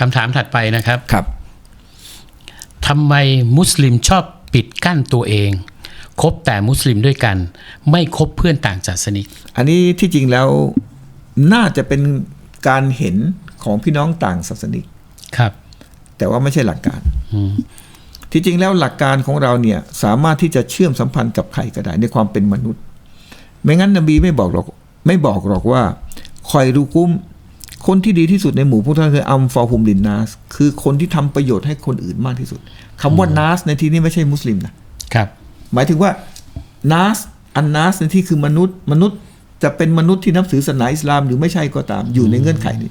คำถามถัดไปนะครับครับทำไมมุสลิมชอบปิดกั้นตัวเองคบแต่มุสลิมด้วยกัน ไม่คบเพื่อนต่างศาสนิก อันนี้ที่จริงแล้วน่าจะเป็นการเห็นของพี่น้องต่างศาสนิกครับ แต่ว่าไม่ใช่หลักการอืมที่จริงแล้วหลักการของเราเนี่ยสามารถที่จะเชื่อมสัมพันธ์กับใครก็ได้ในความเป็นมนุษย์ ไม่งั้นนบีไม่บอกหรอก ไม่บอกหรอกว่าคอยรูกุ้ม คนที่ดีที่สุดในหมู่พวกท่านคืออัมฟอร์ฮุมลินนาส คือคนที่ทำประโยชน์ให้คนอื่นมากที่สุดคำว่านาสในที่นี้ไม่ใช่มุสลิมนะครับ หมายถึงว่านาสอันนาสในที่คือมนุษย์ มนุษย์จะเป็นมนุษย์ที่นับถือศาสนาอิสลามหรือไม่ใช่ก็ตามอยู่ในเงื่อนไขนี้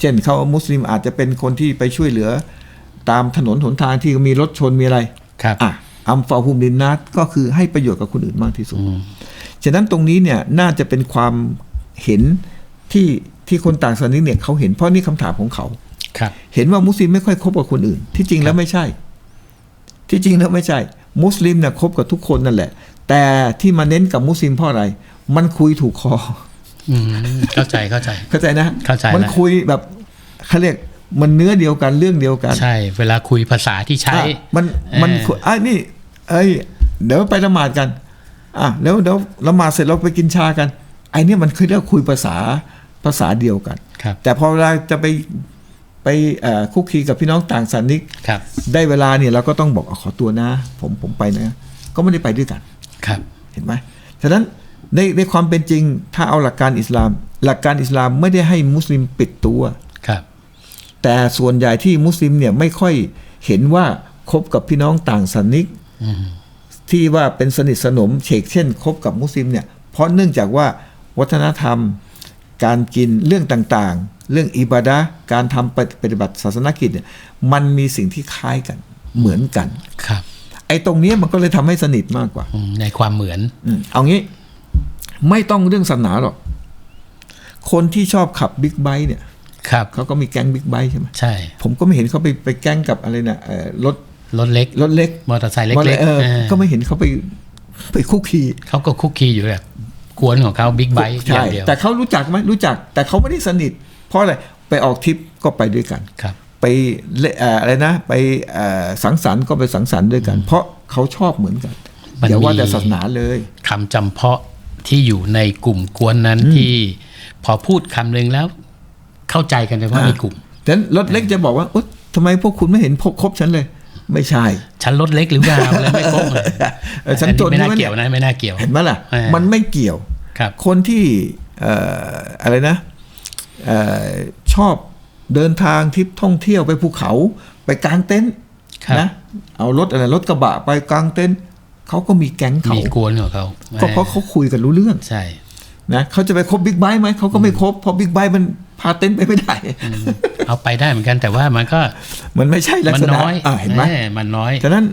เช่นเขามุสลิมอาจจะเป็นคนที่ไปช่วยเหลือ ตามถนนหนทางที่มีรถชนมีอะไรครับอะอัมฟาฮุมลินนัสก็คือให้ประโยชน์กับคนอื่นมากที่สุด ฉะนั้นตรงนี้เนี่ยน่าจะเป็นความเห็นที่ ที่คนต่างศาสนาเนี่ยเขาเห็นเพราะนี่คำถามของเขาครับ เห็นว่ามุสลิมไม่ค่อยคบกับคนอื่น ที่จริงแล้วไม่ใช่ ที่จริงแล้วไม่ใช่ มุสลิมเนี่ยคบกับทุกคนนั่นแหละ แต่ที่มาเน้นกับมุสลิมเพราะอะไร มันคุยถูกคออืมเข้าใจเข้าใจ เข้าใจนะเข้าใจมันแล้วคุยแบบเขาเรียกมันเนื้อเดียวกันเรื่องเดียวกัน ใช่ เวลาคุยภาษาที่ใช้อะมันมันเออคุยอะนี่เอ้ยเดี๋ยวไปละหมาดกันอะแล้วเดี๋ยวละหมาดเสร็จเราไปกินชากันไอ้เนี่ยมันคือเรียกคุยภาษา ภาษาเดียวกันครับแต่พอเวลาจะไปไปเอ่อคุกคีกับพี่น้องต่างศาสนิกครับได้เวลาเนี่ยเราก็ต้องบอกอะขอตัวนะ ผมผมไปนะ ก็ไม่ได้ไปด้วยกันครับเห็นไหมฉะนั้นในในความเป็นจริงถ้าเอาหลักการอิสลาม หลักการอิสลามไม่ได้ให้มุสลิมปิดตัวครับ แต่ส่วนใหญ่ที่มุสลิมเนี่ยไม่ค่อยเห็นว่าคบกับพี่น้องต่างศาสนิกอืมที่ว่าเป็นสนิทสนมเฉกเช่นคบกับมุสลิมเนี่ยเพราะเนื่องจากว่าวัฒนธรรม การกินเรื่องต่างๆ เรื่องอิบาดะห์การทำปฏิบัติศาสนกิจเนี่ยมันมีสิ่งที่คล้ายกันเหมือนกันครับ ไอ้ตรงเนี้ยมันก็เลยทำให้สนิทมากกว่าอืมในความเหมือนอืมเอางี้ ไม่ต้องเรื่องศาสนาหรอกคนที่ชอบขับบิ๊กไบค์เนี่ยครับเขาก็มีแก๊งบิ๊กไบค์ใช่ไหมใช่ ผมก็ไม่เห็นเขาไปไปแก๊งกับอะไรนะเอ่อรถรถเล็กรถเล็ก มอเตอร์ไซค์เล็มอเตอกร์เออๆเออก็ไม่เห็นเขาไปไปคุกคีเขาก็คุกคีอยู่แบบ กวนของเขาบิ๊กไบค์อใช่ ย่างเดียว แต่เขารู้จักไหมรู้จัก แต่เขาไม่ได้สนิท เพราะอะไร ไปออกทริปก็ไปด้วยกัน ครับ ไปเล่นเอ่ออะไรนะ ไปเอ่อสังสรรค์ก็ไปสังสรรค์ด้วยกัน เพราะเขาชอบเหมือนกัน มันอย่าว่ามี แต่ศาสนาเลย คำจำเพาะที่อยู่ในกลุ่มกวนนั้นที่ พอพูดคำหนึ่งแล้ว เข้าใจกันเฉพาะในกลุ่ม ฉะนั้นรถเล็กจะบอกว่าอุ๊ยทำไมพวกคุณไม่เห็นพบคบฉันเลย ไม่ใช่ ฉันรถเล็กหรือเปล่าเลยไม่ครบเลยเออฉันจนไม่น่าใช่ไหมเกี่ยวนะไม่น่าเกี่ยว เห็นไหมล่ะเออมันไม่เกี่ยวครับคนที่เอ่ออะไรนะเอ่อชอบเดินทางทริปท่องเที่ยวไปภูเขาไปกางเต็นท์ครับนะเอารถอะไรรถกระบะไปกางเต็นท์เขาก็มีแก๊งเขามีกวนของเขาก็เพราะเขาคุยกันรู้เรื่องใช่นะเขาจะไปคบบิ๊กไบค์ไหมเขาก็ไม่คบเพราะบิ๊กไบค์มัน พาเต็นท์ไปไม่ได้ เอาไปได้เหมือนกันแต่ว่ามันก็ มันไม่ใช่ลักมัษณะน้อยอ่าเห็นไหมแมันน้อยฉะนั้น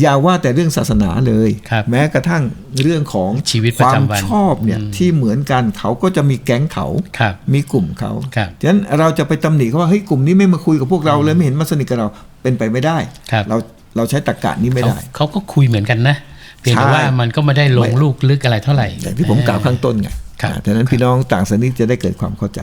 อย่าว่าแต่เรื่องศาสนาเลยครับแม้กระทั่งเรื่องของชีวิตคประวามจำวันชอบเนี่ยที่เหมือนกันเขาก็จะมีแก๊งเขาครับมีกลุ่มเขาครับฉะนั้นเราจะไปตำหนิเขาว่าเฮ้ยกลุ่มนี้ไม่มาคุยกับพวกเราเลยไม่เห็นมาสนิทกับเราเป็นไปไม่ได้ครับเราเราใช้ตรรกะนี้ไม่เขาได้ เขาก็คุยเหมือนกันนะเพียงแต่ใช่ว่ามันก็ไม่ได้ลงไม่ลูกลึกอะไรเท่าไหร่อย่างที่ผมกล่าวข้างต้นไงครับอ่าฉะนั้นพี่น้องต่างศาสนิกจะได้เกิดความเข้าใจ